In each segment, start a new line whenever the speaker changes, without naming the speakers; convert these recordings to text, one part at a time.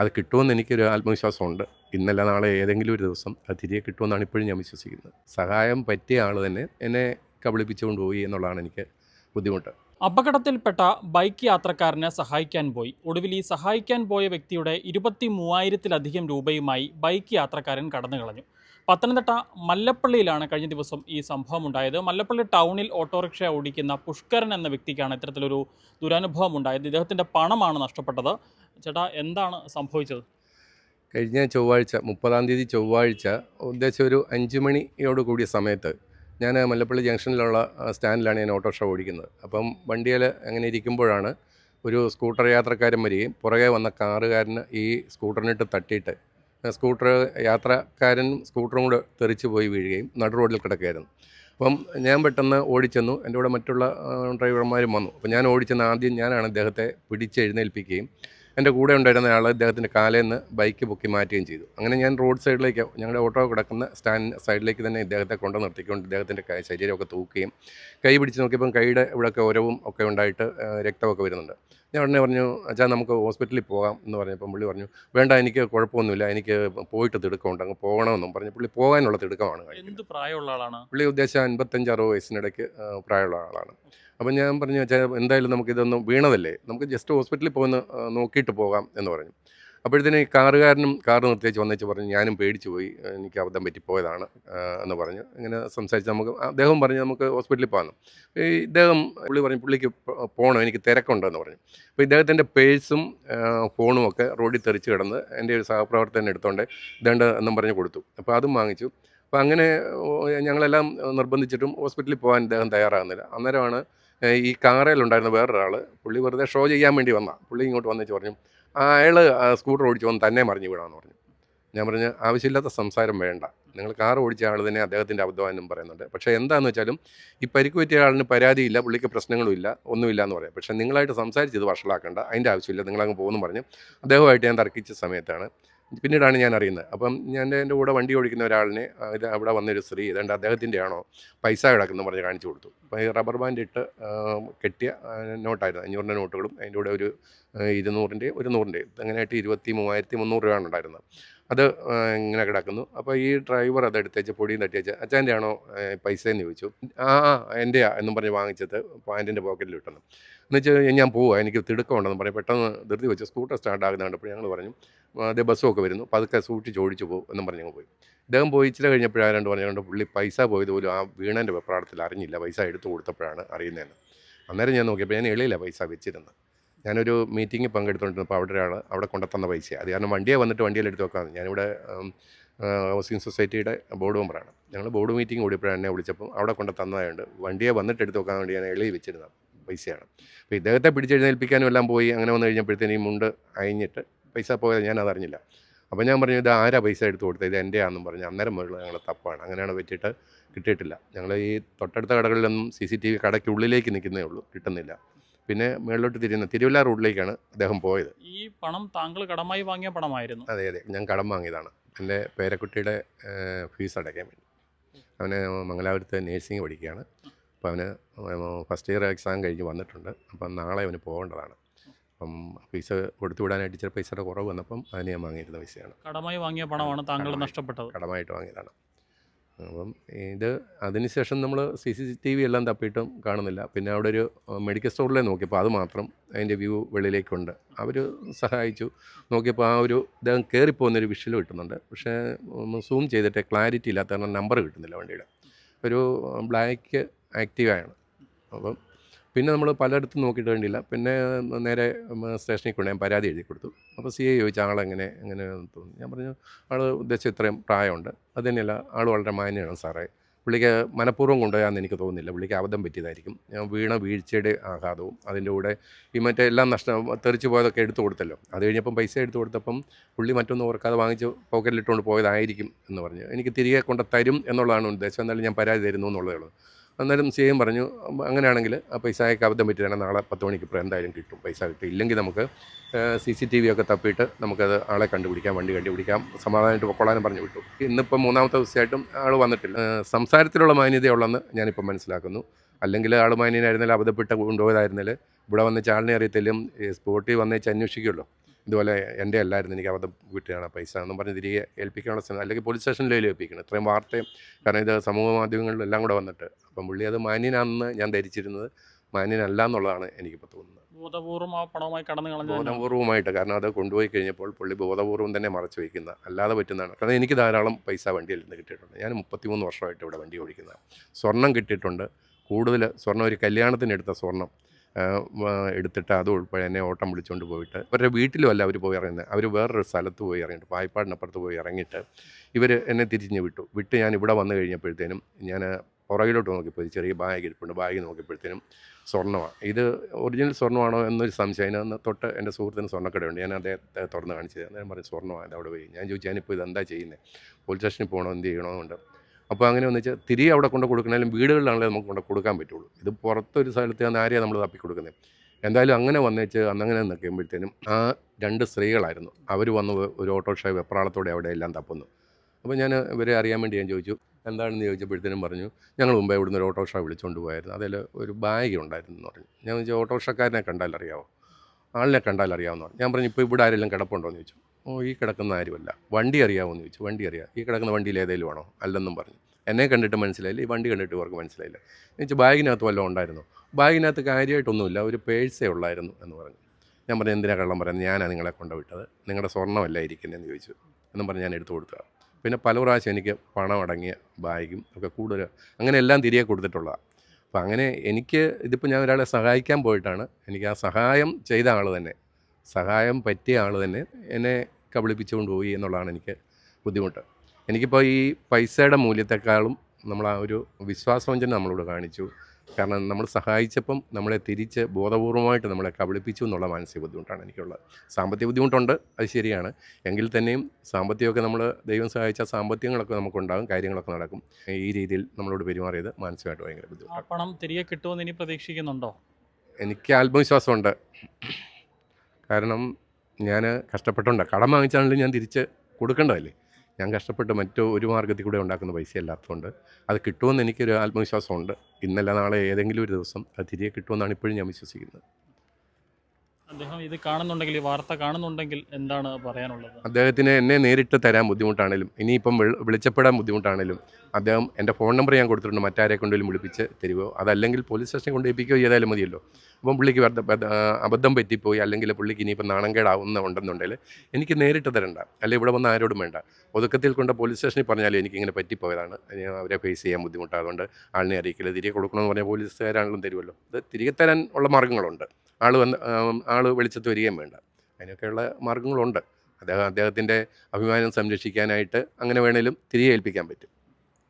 അത് കിട്ടുമെന്ന് എനിക്കൊരു ആത്മവിശ്വാസമുണ്ട്. ഇന്നല്ല നാളെ ഏതെങ്കിലും ഒരു ദിവസം അത് തിരികെ കിട്ടുമെന്നാണ് ഇപ്പോഴും ഞാൻ വിശ്വസിക്കുന്നത്. സഹായം പറ്റിയ ആൾ തന്നെ എന്നെ കബളിപ്പിച്ചുകൊണ്ട് പോയി എന്നുള്ളതാണ് എനിക്ക് ബുദ്ധിമുട്ട്.
അപകടത്തിൽപ്പെട്ട ബൈക്ക് യാത്രക്കാരനെ സഹായിക്കാൻ പോയി. ഒടുവിൽ ഈ സഹായിക്കാൻ പോയ വ്യക്തിയുടെ ഇരുപത്തി മൂവായിരത്തിലധികം രൂപയുമായി ബൈക്ക് യാത്രക്കാരൻ കടന്നു കളഞ്ഞു പത്തനംതിട്ട മല്ലപ്പള്ളിയിലാണ് കഴിഞ്ഞ ദിവസം ഈ സംഭവം ഉണ്ടായത്. മല്ലപ്പള്ളി ടൗണിൽ ഓട്ടോറിക്ഷ ഓടിക്കുന്ന പുഷ്കരൻ എന്ന വ്യക്തിക്കാണ് ഇത്തരത്തിലൊരു ദുരനുഭവം ഉണ്ടായത്. ഇദ്ദേഹത്തിന്റെ പണമാണ് നഷ്ടപ്പെട്ടത്. ചേട്ടാ എന്താണ് സംഭവിച്ചത്?
കഴിഞ്ഞ ചൊവ്വാഴ്ച മുപ്പതാം തീയതി ചൊവ്വാഴ്ച ഉദ്ദേശം ഒരു അഞ്ച് മണിയോട് കൂടിയ സമയത്ത് ഞാൻ മല്ലപ്പള്ളി ജംഗ്ഷനിലുള്ള സ്റ്റാൻഡിലാണ് ഞാൻ ഓട്ടോറിക്ഷ ഓടിക്കുന്നത്. അപ്പം വണ്ടിയിൽ അങ്ങനെ ഇരിക്കുമ്പോഴാണ് ഒരു സ്കൂട്ടർ യാത്രക്കാരൻ വരികയും പുറകെ വന്ന കാറുകാരന് ഈ സ്കൂട്ടറിനിട്ട് തട്ടിയിട്ട് സ്കൂട്ടർ യാത്രക്കാരൻ സ്കൂട്ടറും കൂടെ തെറിച്ച് പോയി വീഴുകയും നടു റോഡിൽ കിടക്കുകയായിരുന്നു. അപ്പം ഞാൻ പെട്ടെന്ന് ഓടിച്ചെന്നു. എന്റെ കൂടെ മറ്റുള്ള ഡ്രൈവർമാരും വന്നു. അപ്പം ഞാൻ ഓടിച്ചെന്ന് ആദ്യം ഞാനാണ് അദ്ദേഹത്തെ പിടിച്ചെഴുന്നേൽപ്പിക്കുകയും എന്റെ കൂടെ ഉണ്ടായിരുന്ന ആൾ അദ്ദേഹത്തിന്റെ കാലയിൽ നിന്ന് ബൈക്ക് പൊക്കി മാറ്റുകയും ചെയ്തു. അങ്ങനെ ഞാൻ റോഡ് സൈഡിലേക്ക് ഞങ്ങളുടെ ഓട്ടോ കിടക്കുന്ന സ്റ്റാൻഡ് സൈഡിലേക്ക് തന്നെ ഇദ്ദേഹത്തെ കൊണ്ടു നിർത്തിക്കൊണ്ട് ഇദ്ദേഹത്തിന്റെ കൈ ശരീരമൊക്കെ തൂക്കുകയും കൈ പിടിച്ച് നോക്കിയപ്പം കൈയുടെ ഇവിടെയൊക്കെ ഉരവും ഒക്കെ ഉണ്ടായിട്ട് രക്തമൊക്കെ വരുന്നുണ്ട്. ഞാൻ ഉടനെ പറഞ്ഞു അച്ഛാ നമുക്ക് ഹോസ്പിറ്റലിൽ പോകാം എന്ന് പറഞ്ഞപ്പം പുള്ളി പറഞ്ഞു വേണ്ട എനിക്ക് കുഴപ്പമൊന്നുമില്ല. എനിക്ക് പോയിട്ട് തിടുക്കമുണ്ട്. അങ്ങ് പോകണമെന്നും പറഞ്ഞു. പുള്ളി പോകാനുള്ള തിടുക്കമാണ്
എന്ത് പ്രായമുള്ള ആളാണ്?
പുള്ളി ഉദ്ദേശം അൻപത്തഞ്ച് അറുപത് വയസ്സിനിടയ്ക്ക് പ്രായമുള്ള ആളാണ്. അപ്പം ഞാൻ പറഞ്ഞു അച്ഛാ എന്തായാലും നമുക്ക് ഇതൊന്നും വീണതല്ലേ? നമുക്ക് ജസ്റ്റ് ഹോസ്പിറ്റലിൽ പോകുന്ന നോക്കിയിട്ട് പോകാം എന്ന് പറഞ്ഞു. അപ്പോഴത്തേന് കാറുകാരനും കാർ നിർത്തിയേച്ച് വന്നേച്ച് പറഞ്ഞു ഞാനും പേടിച്ചു പോയി എനിക്ക് അബദ്ധം പറ്റിപ്പോയതാണ് എന്ന് പറഞ്ഞു. ഇങ്ങനെ സംസാരിച്ച് നമുക്ക് അദ്ദേഹം പറഞ്ഞു നമുക്ക് ഹോസ്പിറ്റലിൽ പോകാം ഈ ഇദ്ദേഹം പുള്ളി പറഞ്ഞു പുള്ളിക്ക് പോകണം എനിക്ക് തിരക്കുണ്ടെന്ന് പറഞ്ഞു. അപ്പോൾ ഇദ്ദേഹത്തിന്റെ പേഴ്സും ഫോണും ഒക്കെ റോഡിൽ തെറിച്ച് കിടന്ന് എന്റെ ഒരു സഹപ്രവർത്തകൻ എടുത്തോണ്ട് ഇതേണ്ട എന്നും പറഞ്ഞ് കൊടുത്തു. അപ്പോൾ അതും വാങ്ങിച്ചു. അപ്പോൾ അങ്ങനെ ഞങ്ങളെല്ലാം നിർബന്ധിച്ചിട്ടും ഹോസ്പിറ്റലിൽ പോകാൻ ഇദ്ദേഹം തയ്യാറാകുന്നില്ല. അന്നേരമാണ് ഈ കാറയിലുണ്ടായിരുന്ന വേറൊരാൾ പുള്ളി വെറുതെ ഷോ ചെയ്യാൻ വേണ്ടി വന്ന. പുള്ളി ഇങ്ങോട്ട് വന്നിച്ച് പറഞ്ഞു അയാൾ സ്കൂട്ടർ ഓടിച്ച് വന്ന് തന്നെ മറിഞ്ഞു വീടാന്ന് പറഞ്ഞു. ഞാൻ പറഞ്ഞു ആവശ്യമില്ലാത്ത സംസാരം വേണ്ട. നിങ്ങൾ കാർ ഓടിച്ച ആൾ തന്നെ അദ്ദേഹത്തിന്റെ അബദ്ധമാണെന്നും പറയുന്നുണ്ട്. പക്ഷേ എന്താണെന്ന് വെച്ചാലും ഈ പരിക്ക് പറ്റിയ ആളിന് പരാതിയില്ല പുള്ളിക്ക് പ്രശ്നങ്ങളുമില്ല ഒന്നുമില്ല എന്ന് പറയാം. പക്ഷേ നിങ്ങളായിട്ട് സംസാരിച്ച് ഇത് വഷളാക്കേണ്ട. അതിന്റെ ആവശ്യമില്ല. നിങ്ങളങ്ങ് പോകുന്നു പറഞ്ഞു. അദ്ദേഹമായിട്ട് ഞാൻ തർക്കിച്ച സമയത്താണ് പിന്നീടാണ് ഞാൻ അറിയുന്നത്. അപ്പം ഞാൻ എന്റെ കൂടെ വണ്ടി ഓടിക്കുന്ന ഒരാളിനെ ഇത് അവിടെ വന്നൊരു സ്ത്രീ ഇതേണ്ട അദ്ദേഹത്തിന്റെ ആണോ പൈസ കിടക്കുന്നു പറഞ്ഞ് കാണിച്ചു കൊടുത്തു. റബ്ബർ ബാൻഡ് ഇട്ട് കെട്ടിയ നോട്ടായിരുന്നു. അഞ്ഞൂറിന്റെ നോട്ടുകളും അതിന്റെ കൂടെ ഒരു ഇരുന്നൂറിന്റെ ഒരു നൂറിന്റെ അങ്ങനെയായിട്ട് ഇരുപത്തി മൂവായിരത്തി മുന്നൂറ് രൂപയാണ് ഉണ്ടായിരുന്നത്. അത് ഇങ്ങനെ കിടക്കുന്നു. അപ്പോൾ ഈ ഡ്രൈവർ അത് എടുത്തേച്ച് പൊടിയും തട്ടി വെച്ച് അച്ഛന്റെ ആണോ പൈസ എന്ന് ചോദിച്ചു. ആ ആ എന്റെയാ എന്നും പറഞ്ഞ് വാങ്ങിച്ചത് പാന്റിന്റെ പോക്കറ്റിൽ ഇട്ടെന്ന് എന്ന് വെച്ചാൽ ഞാൻ പോവാം എനിക്ക് തിടുക്കമുണ്ടെന്ന് പറഞ്ഞ് പെട്ടെന്ന് ധൃതി വെച്ച് സ്കൂട്ടർ സ്റ്റാർട്ട് ആകുന്ന കണ്ടപ്പോൾ ഞങ്ങൾ പറഞ്ഞു അതേ ബസ്സൊക്കെ വരുന്നു വരുന്നു പതുക്കെ സൂക്ഷിച്ച് ഓടിച്ചു പോകും എന്നും പറഞ്ഞ് ഞങ്ങൾ പോയി. ഇദ്ദേഹം പോയി ഇച്ചിരി കഴിഞ്ഞപ്പോഴാണ് രണ്ട് പറഞ്ഞുകൊണ്ട് പുള്ളി പൈസ പോയത് പോലും ആ വീണന്റെ വെപ്രാടത്തിൽ അറിഞ്ഞില്ല. പൈസ എടുത്തു കൊടുത്തപ്പോഴാണ് അറിയുന്നതെന്ന്. അന്നേരം ഞാൻ നോക്കിയപ്പോൾ ഞാൻ എളിയില്ല പൈസ വെച്ചിരുന്നത് ഞാനൊരു മീറ്റിങ്ങിൽ പങ്കെടുത്തുകൊണ്ടിരുന്നപ്പോൾ അവിടെ ഒരാൾ അവിടെ കൊണ്ടുത്തന്ന പൈസ. അത് കാരണം വണ്ടിയെ വന്നിട്ട് വണ്ടിയിൽ എടുത്ത് വെക്കാമെന്ന് ഞാനിവിടെ ഹൗസിംഗ് സൊസൈറ്റിയുടെ ബോർഡ് മെമ്പറാണ് ഞങ്ങൾ ബോർഡ് മീറ്റിംഗ് കൂടിയപ്പോഴാണ് എന്നെ വിളിച്ചപ്പോൾ അവിടെ കൊണ്ട് തന്നതായുണ്ട് വണ്ടിയെ വന്നിട്ട് എടുത്ത് വെക്കാൻ വേണ്ടി ഞാൻ എളി വെച്ചിരുന്ന പൈസയാണ്. അപ്പോൾ ഇദ്ദേഹത്തെ പിടിച്ചെഴുന്നേൽപ്പിക്കാനും എല്ലാം പോയി. അങ്ങനെ വന്നു കഴിഞ്ഞപ്പോഴത്തേനും ഈ മുണ്ട് അയഞ്ഞിട്ട് പൈസ പോയത് ഞാൻ അതറിഞ്ഞില്ല അപ്പോൾ ഞാൻ പറഞ്ഞു ഇത് ആരാ പൈസ എടുത്ത് കൊടുത്തത്? ഇത് എന്റെ ആണെന്നും പറഞ്ഞു. അന്നേരം മുതൽ ഞങ്ങൾ തപ്പാണ്. അങ്ങനെയാണ് വെച്ചിട്ട് കിട്ടിയിട്ടില്ല. ഞങ്ങൾ ഈ തൊട്ടടുത്ത കടകളിലൊന്നും സി സി ടി വി കടയ്ക്കുള്ളിലേക്ക് നിൽക്കുന്നേ ഉള്ളൂ. കിട്ടുന്നില്ല. പിന്നെ മേളിലോട്ട് തിരിയുന്ന തിരുവല്ല റോഡിലേക്കാണ് അദ്ദേഹം പോയത്.
ഈ പണം താങ്കൾ കടമായി വാങ്ങിയ പണമായിരുന്നു.
അതെ അതെ. ഞാൻ കടം വാങ്ങിയതാണ്. എന്റെ പേരക്കുട്ടിയുടെ ഫീസ് അടയ്ക്കാൻ വേണ്ടി. അവന് മംഗലാപുരത്ത് നേഴ്സിംഗ് പഠിക്കുകയാണ്. അപ്പോൾ അവന് ഫസ്റ്റ് ഇയർ എക്സാം കഴിഞ്ഞ് വന്നിട്ടുണ്ട്. അപ്പം നാളെ അവന് പോകേണ്ടതാണ്. അപ്പം പൈസ കൊടുത്തു വിടാനായിട്ട് ഇച്ചിരി പൈസയുടെ കുറവ് വന്നപ്പം അതിന് ഞാൻ വാങ്ങിയിരുന്ന പൈസയാണ്.
കടമായി വാങ്ങിയ പണമാണ് താങ്കൾ. നഷ്ടപ്പെട്ടത്.
കടമായിട്ട് വാങ്ങിയതാണ്. അപ്പം ഇത് അതിനുശേഷം നമ്മൾ സി സി ടി വി എല്ലാം തപ്പിയിട്ടും കാണുന്നില്ല. പിന്നെ അവിടെ ഒരു മെഡിക്കൽ സ്റ്റോറിലെ നോക്കിയപ്പോൾ അത് മാത്രം അതിന്റെ വ്യൂ വെളിയിലേക്കുണ്ട്. അവർ സഹായിച്ചു. നോക്കിയപ്പോൾ ആ ഒരു ഇദ്ദേഹം കയറിപ്പോകുന്നൊരു വിഷയം കിട്ടുന്നുണ്ട്. പക്ഷേ സൂം ചെയ്തിട്ട് ക്ലാരിറ്റി ഇല്ലാത്ത കാരണം നമ്പർ കിട്ടുന്നില്ല വണ്ടിയുടെ. ഒരു ബ്ലാക്ക് ആക്റ്റീവായാണ്. അപ്പം പിന്നെ നമ്മൾ പലയിടത്തും നോക്കിയിട്ട് വേണ്ടിയില്ല. പിന്നെ നേരെ സ്റ്റേഷനിൽ കൊണ്ട് ഞാൻ പരാതി എഴുതി കൊടുത്തു. അപ്പോൾ സി ഐ ചോദിച്ചു ആളെങ്ങനെ എങ്ങനെ തോന്നി ഞാൻ പറഞ്ഞു ആൾ ഉദ്ദേശിച്ച ഇത്രയും പ്രായമുണ്ട്. അത് തന്നെയല്ല ആൾ വളരെ മാന്യമാണ് സാറേ. പുള്ളിക്ക് മനഃപൂർവം കൊണ്ടുപോയാന്ന് എനിക്ക് തോന്നുന്നില്ല. പുള്ളിക്ക് അബദ്ധം പറ്റിയതായിരിക്കും. ഞാൻ വീണ വീഴ്ചയുടെ ആഘാതവും അതിന്റെ കൂടെ ഈ മറ്റേ എല്ലാം നഷ്ടം തെറിച്ച് പോയതൊക്കെ എടുത്തു കൊടുത്തല്ലോ. അത് കഴിഞ്ഞപ്പം പൈസ എടുത്തു കൊടുത്തപ്പം പുള്ളി മറ്റൊന്നും ഓർക്കാതെ വാങ്ങിച്ച് പോക്കറ്റിലിട്ടുകൊണ്ട് പോയതായിരിക്കും എന്ന് പറഞ്ഞു. എനിക്ക് തിരികെ കൊണ്ട് തരും എന്നുള്ളതാണ് ഉദ്ദേശം. എന്നാലും ഞാൻ പരാതി തരുന്നു എന്നുള്ളതേ ഉള്ളൂ. അന്നേരം സി എം പറഞ്ഞു അങ്ങനെയാണെങ്കിൽ ആ പൈസയൊക്കെ അബദ്ധം പറ്റിയാണ് നാളെ പത്ത് മണിക്ക് ഇപ്പോൾ എന്തായാലും കിട്ടും. പൈസ കിട്ടും ഇല്ലെങ്കിൽ നമുക്ക് സി സി ടി വി ഒക്കെ തപ്പിയിട്ട് നമുക്കത് ആളെ കണ്ടുപിടിക്കാം വണ്ടി കണ്ടുപിടിക്കാം. സമാധാനമായിട്ട് പൊക്കോളാനും പറഞ്ഞു വിട്ടു. ഇന്നിപ്പോൾ മൂന്നാമത്തെ ദിവസമായിട്ടും ആൾ വന്നിട്ടില്ല. സംസാരത്തിലുള്ള മാന്യതയുള്ളെന്ന് ഞാനിപ്പം മനസ്സിലാക്കുന്നു. അല്ലെങ്കിൽ ആൾ മാന്യനായിരുന്നാലും അബദ്ധപ്പെട്ട് കൊണ്ടുപോയതായിരുന്നാൽ ഇവിടെ വന്ന് ചാളിനെ അറിയത്തില്ലും സ്പോട്ടിൽ വന്നേച്ച് അന്വേഷിക്കുമല്ലോ. ഇതുപോലെ എന്റെ അല്ലായിരുന്നു എനിക്ക് അബദ്ധം കിട്ടുകയാണ് പൈസ എന്നും പറഞ്ഞ് തിരികെ ഏൽപ്പിക്കാനുള്ള ശ്രമം അല്ലെങ്കിൽ പോലീസ് സ്റ്റേഷനിലും ഏൽപ്പിക്കണം. ഇത്രയും വാർത്തയും കാരണം ഇത് സമൂഹ മാധ്യമങ്ങളിലും എല്ലാം കൂടെ വന്നിട്ട്. അപ്പം പുള്ളി അത് മാന്യനാണെന്ന് ഞാൻ ധരിച്ചിരുന്നത് മാന്യനല്ല എന്നുള്ളതാണ് എനിക്കിപ്പോൾ തോന്നുന്നത്. ബോധപൂർവമായിട്ട് കാരണം അത് കൊണ്ടുപോയി കഴിഞ്ഞപ്പോൾ പുള്ളി ബോധപൂർവം തന്നെ മറച്ചു വയ്ക്കുന്ന അല്ലാതെ പറ്റുന്നതാണ്. കാരണം എനിക്ക് ധാരാളം പൈസ വണ്ടിയിൽ നിന്ന് കിട്ടിയിട്ടുണ്ട്. ഞാൻ മുപ്പത്തിമൂന്ന് വർഷമായിട്ട് ഇവിടെ വണ്ടി ഓടിക്കുന്നതാണ് സ്വർണം കിട്ടിയിട്ടുണ്ട്. കൂടുതൽ സ്വർണം ഒരു കല്യാണത്തിനെടുത്ത സ്വർണം എടുത്തിട്ട് അത് ഉൾപ്പെടെ എന്നെ ഓട്ടം വിളിച്ചുകൊണ്ട് പോയിട്ട്. അവരുടെ വീട്ടിലും അല്ല അവർ പോയി ഇറങ്ങുന്നത് അവർ വേറൊരു സ്ഥലത്ത് പോയി ഇറങ്ങിയിട്ട് പായ്പാടിനപ്പുറത്ത് പോയി ഇറങ്ങിയിട്ട് ഇവർ എന്നെ തിരിഞ്ഞ് വിട്ടു. വിട്ട് ഞാൻ ഇവിടെ വന്നു കഴിഞ്ഞപ്പോഴത്തേനും ഞാൻ പുറകിലോട്ട് നോക്കിയപ്പോൾ ചെറിയ ബാഗ് ഇരിപ്പുണ്ട്. ബാഗ് നോക്കിയപ്പോഴത്തേനും സ്വർണമാണ്. ഇത് ഒറിജിനൽ സ്വർണമാണോ എന്നൊരു സംശയം. അതിനകത്ത് തൊട്ട് എന്റെ സുഹൃത്തിന് സ്വർണക്കടയുണ്ട്. ഞാൻ അദ്ദേഹത്തെ തുറന്ന് കാണിച്ചത്. അന്നേരം പറഞ്ഞു സ്വർണമാണ് അവിടെ പോയി. ഞാൻ ചോദിച്ചു ഞാനിപ്പോൾ ഇത് എന്താ ചെയ്യുന്നത് പോലീസ് സ്റ്റേഷനിൽ പോകണോ എന്ത് ചെയ്യണമെന്നുണ്ട് അപ്പോൾ അങ്ങനെ ഒന്ന് വെച്ചാൽ തിരികെ അവിടെ കൊണ്ട് കൊടുക്കണമെങ്കിലും വീടുകളിലാണല്ലേ നമുക്ക് കൊണ്ട് കൊടുക്കാൻ പറ്റുള്ളൂ. ഇത് പുറത്തൊരു സ്ഥലത്ത് ഞാൻ ആരെയാണ് നമ്മൾ തപ്പി കൊടുക്കുന്നത് എന്തായാലും അങ്ങനെ വന്നേച്ച് അന്നങ്ങനെ നിൽക്കുമ്പോഴത്തേനും ആ രണ്ട് സ്ത്രീകളായിരുന്നു. അവർ വന്ന് ഒരു ഓട്ടോറിക്ഷ വെപ്രാളത്തോടെ അവിടെ എല്ലാം തപ്പുന്നു. അപ്പോൾ ഞാൻ ഇവരെ അറിയാൻ വേണ്ടി ഞാൻ ചോദിച്ചു എന്താണെന്ന് ചോദിച്ചപ്പോഴത്തേനും പറഞ്ഞു ഞങ്ങൾ മുമ്പേ ഇവിടുന്ന് ഒരു ഓട്ടോറിക്ഷ വിളിച്ചുകൊണ്ട് പോയായിരുന്നു. അതിൽ ഒരു ബാഗ് ഉണ്ടായിരുന്നു എന്ന് പറഞ്ഞു. ഞാൻ ചോദിച്ചു ഓട്ടോറിക്ഷക്കാരനെ കണ്ടാൽ അറിയാമോ ആളിനെ കണ്ടാൽ പറഞ്ഞു. ഞാൻ പറഞ്ഞു ഇപ്പോൾ ഇവിടെ ആരെങ്കിലും കിടപ്പുണ്ടോ? എന്ന് ചോദിച്ചു. ഓ ഈ കിടക്കുന്ന ആരുമല്ല വണ്ടി അറിയാമോ ചോദിച്ചു. വണ്ടി അറിയാം. ഈ കിടക്കുന്ന വണ്ടിയിൽ ഏതെങ്കിലും ആണോ? അല്ലെന്നും പറഞ്ഞു. എന്നെ കണ്ടിട്ട് മനസ്സിലായില്ല. ഈ വണ്ടി കണ്ടിട്ട് ഇവർക്ക് മനസ്സിലായില്ല. വെച്ചാൽ ബാഗിനകത്ത് വല്ലതും ഉണ്ടായിരുന്നു? ബാഗിനകത്ത് കാര്യമായിട്ടൊന്നുമില്ല ഒരു പേഴ്സേ ഉള്ളായിരുന്നു എന്ന് പറഞ്ഞു. ഞാൻ പറഞ്ഞു എന്തിനാ കള്ളം പറയുന്നത്? ഞാനാണ് നിങ്ങളെ കൊണ്ടുവിട്ടത്. നിങ്ങളുടെ സ്വർണമല്ല ഇരിക്കുന്നതെന്ന് ചോദിച്ചു. എന്നും പറഞ്ഞ് ഞാൻ എടുത്തു കൊടുത്തു പിന്നെ പല പ്രാവശ്യം എനിക്ക് പണം അടങ്ങിയ ബാഗും ഒക്കെ കൂടുതൽ അങ്ങനെ എല്ലാം തിരികെ കൊടുത്തിട്ടുള്ളതാണ് അപ്പോൾ അങ്ങനെ എനിക്ക് ഇതിപ്പോൾ ഞാൻ ഒരാളെ സഹായിക്കാൻ പോയിട്ടാണ്. എനിക്ക് ആ സഹായം ചെയ്ത ആൾ തന്നെ. സഹായം പറ്റിയ ആൾ തന്നെ എന്നെ കബളിപ്പിച്ചുകൊണ്ട് പോയി എന്നുള്ളതാണ് എനിക്ക് ബുദ്ധിമുട്ട്. എനിക്കിപ്പോൾ ഈ പൈസയുടെ മൂല്യത്തെക്കാളും നമ്മൾ ആ ഒരു വിശ്വാസവഞ്ചന നമ്മളോട് കാണിച്ചു. കാരണം നമ്മൾ സഹായിച്ചപ്പം നമ്മളെ തിരിച്ച് ബോധപൂർവമായിട്ട് നമ്മളെ കബളിപ്പിച്ചു എന്നുള്ള മാനസിക ബുദ്ധിമുട്ടാണ് എനിക്കുള്ളത്. സാമ്പത്തിക ബുദ്ധിമുട്ടുണ്ട് അത് ശരിയാണ്. എങ്കിൽ തന്നെയും സാമ്പത്തികമൊക്കെ നമ്മൾ ദൈവം സഹായിച്ച സാമ്പത്തികങ്ങളൊക്കെ നമുക്കുണ്ടാകും കാര്യങ്ങളൊക്കെ നടക്കും. ഈ രീതിയിൽ നമ്മളോട് പെരുമാറിയത് മാനസികമായിട്ട് ഭയങ്കര ബുദ്ധിമുട്ടാണ്.
പണം തിരികെ കിട്ടുമെന്ന് ഇനി പ്രതീക്ഷിക്കുന്നുണ്ടോ?
എനിക്ക് ആത്മവിശ്വാസമുണ്ട്. കാരണം ഞാൻ കഷ്ടപ്പെട്ടുണ്ട്. കടം വാങ്ങിച്ചാണെങ്കിലും ഞാൻ തിരിച്ച് കൊടുക്കേണ്ടതല്ലേ? ഞാൻ കഷ്ടപ്പെട്ട് മറ്റു ഒരു മാർഗത്തിൽ കൂടെ ഉണ്ടാക്കുന്ന പൈസ അല്ലാത്തതുകൊണ്ട് അത് കിട്ടുമെന്ന് എനിക്കൊരു ആത്മവിശ്വാസമുണ്ട്. ഇന്നല്ല നാളെ ഏതെങ്കിലും ഒരു ദിവസം അത് തിരികെ കിട്ടുമെന്നാണ് ഇപ്പോഴും ഞാൻ വിശ്വസിക്കുന്നത്.
അദ്ദേഹം ഇത് കാണുന്നുണ്ടെങ്കിൽ ഈ വാർത്ത കാണുന്നുണ്ടെങ്കിൽ എന്താണ് പറയാനുള്ളത്?
അദ്ദേഹത്തിന് എന്നെ നേരിട്ട് തരാൻ ബുദ്ധിമുട്ടാണേലും ഇനിയിപ്പം വിള- വിളിച്ചപ്പെടാൻ ബുദ്ധിമുട്ടാണേലും അദ്ദേഹം എന്റെ ഫോൺ നമ്പർ ഞാൻ കൊടുത്തിട്ടുണ്ട് മറ്റാരെ കൊണ്ടെങ്കിലും വിളിപ്പിച്ച് തരുമോ അതല്ലെങ്കിൽ പോലീസ് സ്റ്റേഷനിൽ കൊണ്ട് ഏൽപ്പിക്കുകയോ ചെയ്താലും മതിയല്ലോ? അപ്പം പുള്ളിക്ക് അബദ്ധം പറ്റിപ്പോയി അല്ലെങ്കിൽ പുള്ളിക്ക് ഇനിയിപ്പം നാണംകേടാവുന്ന ഉണ്ടെന്നുണ്ടെങ്കിൽ എനിക്ക് നേരിട്ട് തരണ്ട. അല്ലെങ്കിൽ ഇവിടെ വന്ന് ആരോടും വേണ്ട. ഒതുക്കത്തിൽ കൊണ്ട് പോലീസ് സ്റ്റേഷനിൽ പറഞ്ഞാലും എനിക്കിങ്ങനെ പറ്റിപ്പോയതാണ്. അവരെ ഫേസ് ചെയ്യാൻ ബുദ്ധിമുട്ടായതുകൊണ്ട് ആളിനെ അറിയിക്കില്ല തിരികെ കൊടുക്കണമെന്ന് പറഞ്ഞാൽ പോലീസുകാരാണെങ്കിലും തരുമല്ലോ ഇത് തിരികെ തരാൻ ഉള്ള മാർഗങ്ങളുണ്ട് ആൾ വന്ന് ആൾ വെളിച്ചത്ത് വരികയും വേണ്ട. അതിനൊക്കെയുള്ള മാർഗങ്ങളുണ്ട്. അദ്ദേഹം അദ്ദേഹത്തിന്റെ അഭിമാനം സംരക്ഷിക്കാനായിട്ട് അങ്ങനെ വേണേലും തിരികെ ഏൽപ്പിക്കാൻ പറ്റും.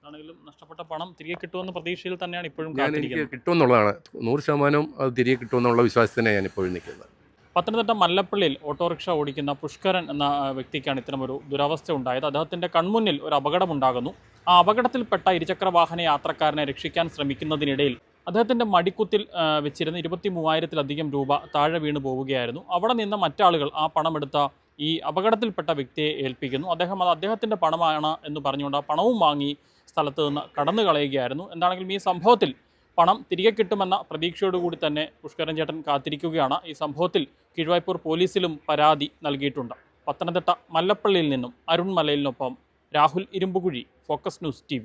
ആണെങ്കിലും നഷ്ടപ്പെട്ട പണം തിരികെ കിട്ടുമെന്ന പ്രതീക്ഷയിൽ തന്നെയാണ് ഇപ്പോഴും
ഞാൻ എനിക്ക് കിട്ടുമെന്നുള്ളതാണ്. നൂറ് ശതമാനവും അത് തിരികെ കിട്ടുമെന്നുള്ള വിശ്വാസത്തിനെ ഞാൻ ഇപ്പോഴും നിൽക്കുന്നത്.
പത്തനംതിട്ട മല്ലപ്പള്ളിയിൽ ഓട്ടോറിക്ഷ ഓടിക്കുന്ന പുഷ്കരൻ എന്ന വ്യക്തിക്കാണ് വ്യക്തിക്കാണ് ഇത്തരമൊരു ദുരവസ്ഥ ഉണ്ടായത്. അദ്ദേഹത്തിന്റെ കൺമുന്നിൽ ഒരു അപകടമുണ്ടാകുന്നു. ആ അപകടത്തിൽപ്പെട്ട ഇരുചക്ര വാഹന യാത്രക്കാരനെ രക്ഷിക്കാൻ ശ്രമിക്കുന്നതിനിടയിൽ അദ്ദേഹത്തിന്റെ മടിക്കുത്തിൽ വെച്ചിരുന്ന ഇരുപത്തി മൂവായിരത്തിലധികം രൂപ താഴെ വീണു പോവുകയായിരുന്നു. അവിടെ നിന്ന് മറ്റാളുകൾ ആ പണമെടുത്ത ഈ അപകടത്തിൽപ്പെട്ട വ്യക്തിയെ ഏൽപ്പിക്കുന്നു. അദ്ദേഹം അത് അദ്ദേഹത്തിന്റെ പണമാണ് എന്ന് പറഞ്ഞുകൊണ്ട് ആ പണവും വാങ്ങി സ്ഥലത്ത് നിന്ന് കടന്നു കളയുകയായിരുന്നു. എന്താണെങ്കിലും ഈ സംഭവത്തിൽ പണം തിരികെ കിട്ടുമെന്ന പ്രതീക്ഷയോടുകൂടി തന്നെ പുഷ്കരൻ ചേട്ടൻ കാത്തിരിക്കുകയാണ്. ഈ സംഭവത്തിൽ കീഴ്വായ്പൂർ പോലീസിലും പരാതി നൽകിയിട്ടുണ്ട്. പത്തനംതിട്ട മല്ലപ്പള്ളിയിൽ നിന്നും Arun മലയിലിനൊപ്പം Rahul Irumpukuzhi focus news T